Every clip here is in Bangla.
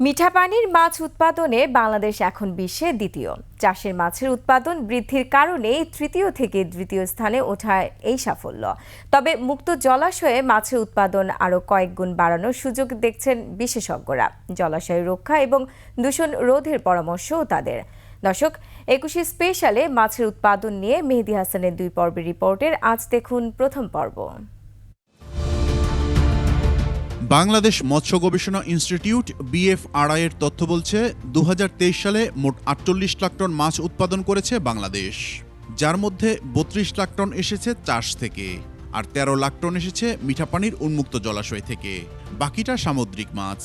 মিঠা পানির মাছ উৎপাদনে বাংলাদেশ এখন বিশ্বে দ্বিতীয়। চাষের মাছের উৎপাদন বৃদ্ধির কারণে তৃতীয় থেকে দ্বিতীয় স্থানে ওঠায় এই সাফল্য। তবে মুক্ত জলাশয়ে মাছের উৎপাদন আরও কয়েক গুণ বাড়ানোর সুযোগ দেখছেন বিশেষজ্ঞরা। জলাশয় রক্ষা এবং দূষণ রোধের পরামর্শও তাদের। দর্শক, একুশে স্পেশালে মাছের উৎপাদন নিয়ে মেহেদি হাসানের দুই পর্বের রিপোর্টের আজ দেখুন প্রথম পর্ব। বাংলাদেশ মৎস্য গবেষণা ইনস্টিটিউট, বিএফআরআই এর তথ্য বলছে দু হাজার তেইশ সালে মোট আটচল্লিশ লাখ টন মাছ উৎপাদন করেছে বাংলাদেশ, যার মধ্যে বত্রিশ লাখ টন এসেছে চাষ থেকে, আর ১৩ লাখ টন এসেছে মিঠা পানির উন্মুক্ত জলাশয় থেকে, বাকিটা সামুদ্রিক মাছ।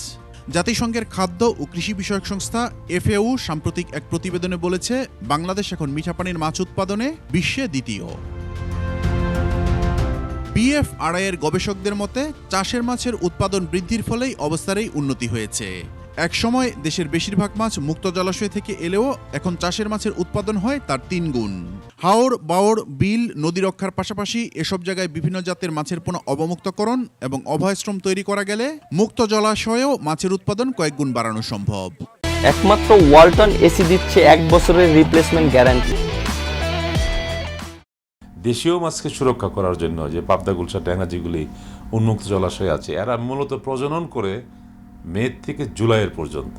জাতিসংঘের খাদ্য ও কৃষি বিষয়ক সংস্থা এফএউ সাম্প্রতিক এক প্রতিবেদনে বলেছে, বাংলাদেশ এখন মিঠা পানির মাছ উৎপাদনে বিশ্বে দ্বিতীয়। বিএফআরআই এর গবেষকদের মতে, চাষের মাছের উৎপাদন বৃদ্ধির ফলেই অবস্থারই উন্নতি হয়েছে। একসময় দেশের বেশিরভাগ মাছ মুক্ত জলাশয় থেকে এলেও এখন চাষের মাছের উৎপাদন হয় তার তিন গুণ। হাওর, বাওর, বিল, নদী রক্ষার পাশাপাশি এসব জায়গায় বিভিন্ন জাতের মাছের পুনঃ অবমুক্তকরণ এবং অভয়শ্রম তৈরি করা গেলে মুক্ত জলাশয়েও মাছের উৎপাদন কয়েক গুণ বাড়ানো সম্ভব। একমাত্র ওয়ালটন এসি দিচ্ছে এক বছরের রিপ্লেসমেন্ট গ্যারান্টি দেশীয় মাছকে সুরক্ষা করার জন্য যে পাবদা, গুলশা, ট্যাংরা যেগুলি উন্মুক্ত জলাশয় আছে, এরা মূলত প্রজনন করে মে থেকে জুলাইয়ের পর্যন্ত।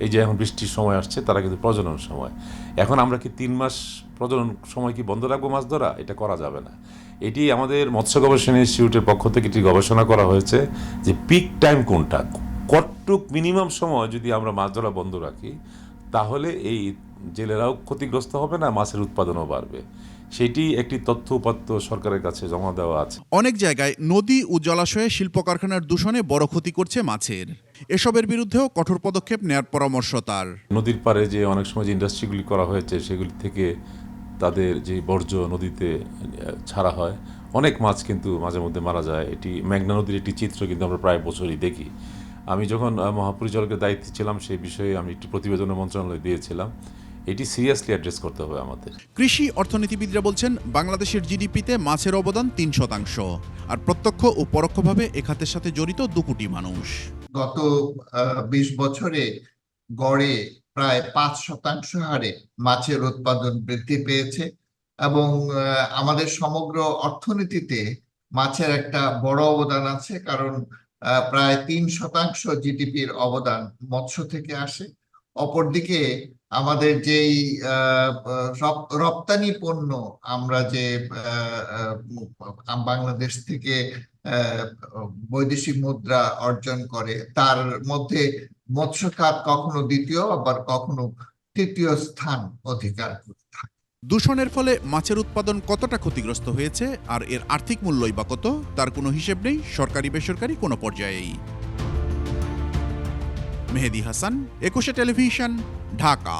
এই যে এখন বৃষ্টির সময় আসছে, তারা কিন্তু প্রজনন সময়। এখন আমরা কি তিন মাস প্রজনন সময় কি বন্ধ রাখব মাছ ধরা? এটা করা যাবে না। এটি আমাদের মৎস্য গবেষণা ইনস্টিটিউটের পক্ষ থেকে এটি গবেষণা করা হয়েছে যে পিক টাইম কোনটা? কটটুক মিনিমাম সময় যদি আমরা মাছ ধরা বন্ধ রাখি, তাহলে এই জেলেরাও ক্ষতিগ্রস্ত হবে না মাছের উৎপাদনও বাড়বে। সেটি একটি তথ্য উপাত্ত সরকারের কাছে জমা দেওয়া আছে। অনেক জায়গায় নদী ও জলাশয়ে শিল্প কারখানার দূষণে বড় ক্ষতি করছে মাছের। এসবের বিরুদ্ধেও কঠোর পদক্ষেপ নেয়ার পরামর্শ তার। নদীর পাড়ে যে অনেক সময় যে ইন্ডাস্ট্রিগুলি করা হয়েছে সেগুলি থেকে তাদের যে বর্জ্য নদীতে ছাড়া হয় অনেক মাছ কিন্তু মাঝে মধ্যে মারা যায়। এটি মেঘনা নদীর একটি চিত্র কিন্তু আমরা প্রায় বছরই দেখি। আমি যখন মহাপরিচালকের দায়িত্বে ছিলাম সেই বিষয়ে আমি একটি প্রতিবেদন মন্ত্রণালয়ে দিয়েছিলাম। এটি সিরিয়াসলি অ্যাড্রেস করতে হবে আমাদের। কৃষি অর্থনীতিবিদরা বলছেন বাংলাদেশের জিডিপিতে মাছের অবদান তিন শতাংশ আর প্রত্যক্ষ ও পরোক্ষভাবে এ খাতের সাথে জড়িত দু কোটি মানুষ। গত বিশ বছরে গড়ে প্রায় পাঁচ শতাংশ হারে মাছের উৎপাদন বৃদ্ধি পেয়েছে এবং আমাদের সমগ্র অর্থনীতিতে মাছের একটা বড় অবদান আছে কারণ প্রায় তিন শতাংশ জিডিপির অবদান মৎস্য থেকে আসে। অপরদিকে আমাদের যেই রপ্তানি পণ্য আমরা যে বাংলাদেশ থেকে বৈদেশিক মুদ্রা অর্জন করে, তার মধ্যে মৎস্য খাত কখনো দ্বিতীয়, আবার কখনো তৃতীয় স্থান অধিকার। দূষণের ফলে মাছের উৎপাদন কতটা ক্ষতিগ্রস্ত হয়েছে, আর এর আর্থিক মূল্যই বা কত, তার কোনো হিসেব নেই সরকারি বেসরকারি কোনো পর্যায়েই মেহেদি হাসান একুশে টেলিভিশন ঢাকা